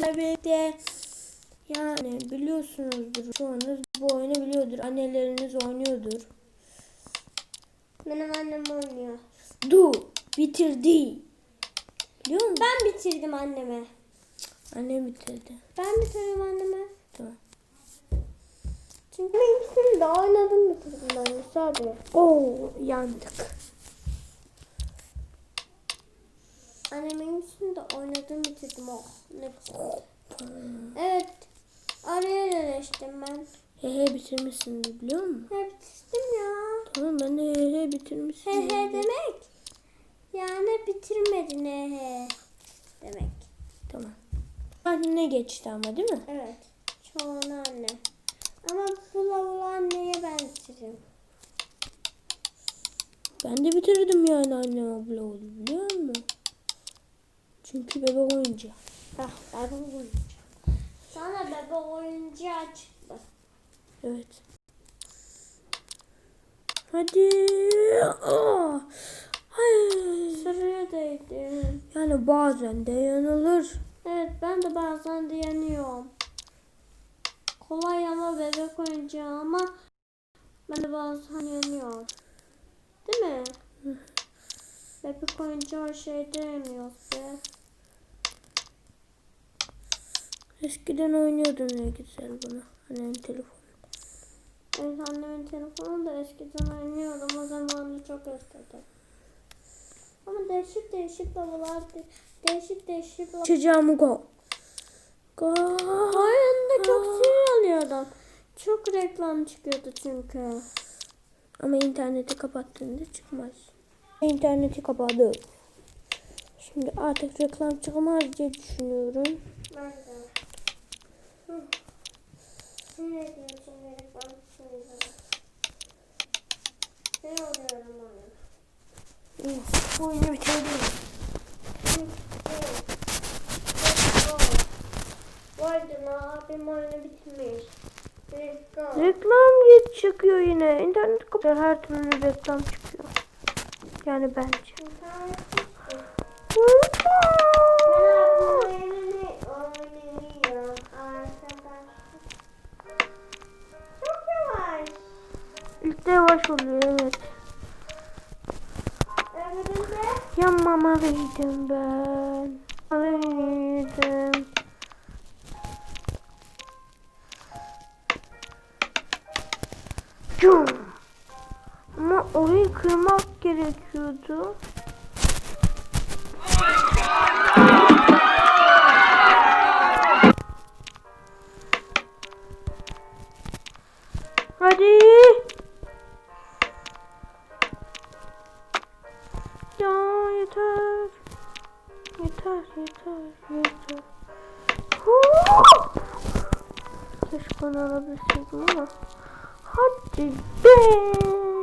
sizlerle birlikte yani biliyorsunuzdur çoğunuz bu oyunu biliyordur. Anneleriniz oynuyordur. Benim annem oynuyor. Du bitirdi. Biliyor musun? Ben bitirdim anneme. Annem bitirdi. Ben bitirdim anneme. Tamam. Çünkü ben ikisini de oynadım bitirdim annesi abi. Oo yandık. Annemin ikisini de oynadım bitirdim. Ne güzel. Evet. Araya yerleştim ben. He he bitirmişsindir biliyor musun? He bitirdim ya. Tamam ben de he he He bitirmişsin. he demek. Yani bitirmedin he he. Demek. Tamam. Anne geçti ama değil mi? Evet. Çoğunu anne. Ama bu lavuğu anneye ben bitiririm. Ben de bitirdim yani annem abla oldu biliyor musun? Çünkü bebek oyuncağı. Ah, bebek oyuncağı. Sana bebek oyuncağı çıktı. Evet. Hadi. Aa. Hayır. Sıraya değdim. Yani bazen de yanılır. Evet ben de bazen de yanıyorum. Kolay ama bebek oyuncağı ama ben de bazen yanıyorum. Değil mi? Bebek oyuncağı şeyde yanıyoruz be. Eskiden oynuyordun ne güzel bunu. Annenin telefonu. Evet annemin telefonu da eskiden oynuyordum. O zaman da çok özledim. Ama değişik değişik babalar, de- değişik değişik babalar. Çocuğumu go. Go. Oyunda çok sinir alıyordum. Çok reklam çıkıyordu çünkü. Ama interneti kapattığında çıkmaz. İnterneti kapadı. Şimdi artık reklam çıkmaz diye düşünüyorum. Ben de. Sinir ediyorsun reklam çıkınca. Ne oluyorum oyun? İyi. Bu oyunu bitirdim. Canına abim oyunu bitirmiş. Reklam geç çıkıyor yine. İnternet kapalı. Her türlü reklam çıkıyor. Yani bence. İnternet çıktı. Yanmamalıydım ben. Malıydım. Cum. Ama orayı kırmak gerekiyordu. Yeter. Yeter yeter yeter. Keşke onu alabilseydim ama. Hadi be.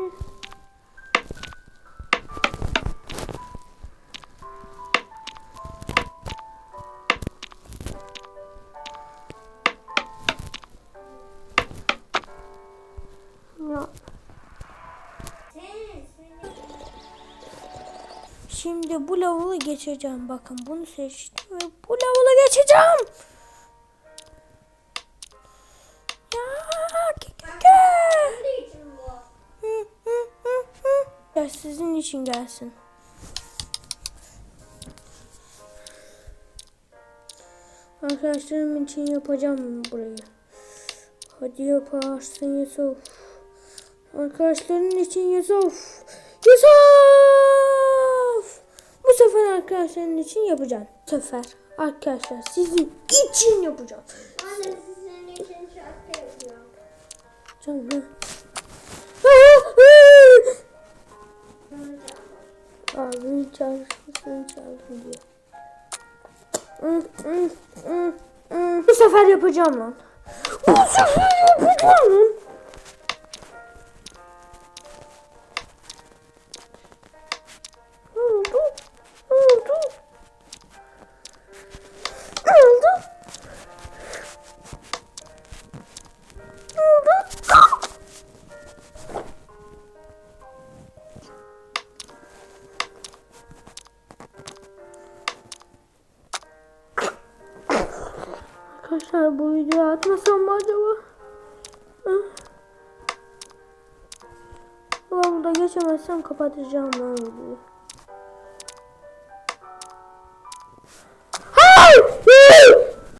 Şimdi bu lavulu geçeceğim. Bakın bunu seçtim ve bu lavulu geçeceğim. Ya sizin için gelsin. Arkadaşlarım için yapacağım burayı. Hadi yaparsın Yusuf. Arkadaşların için Yusuf. Yusuf! Bu sefer arkadaşların için yapacağım. Bu sefer arkadaşlar sizin için yapacağım. Anne sizin için şarkı yapıyorum. Canım. Abi çarşısını çaldım diyor. Bu sefer yapacağım lan. Bu sefer yapacağım lan. Arkadaşlar bu videoyu atmasam mı acaba? Ben burada geçemezsem kapatacağım lan videoyu.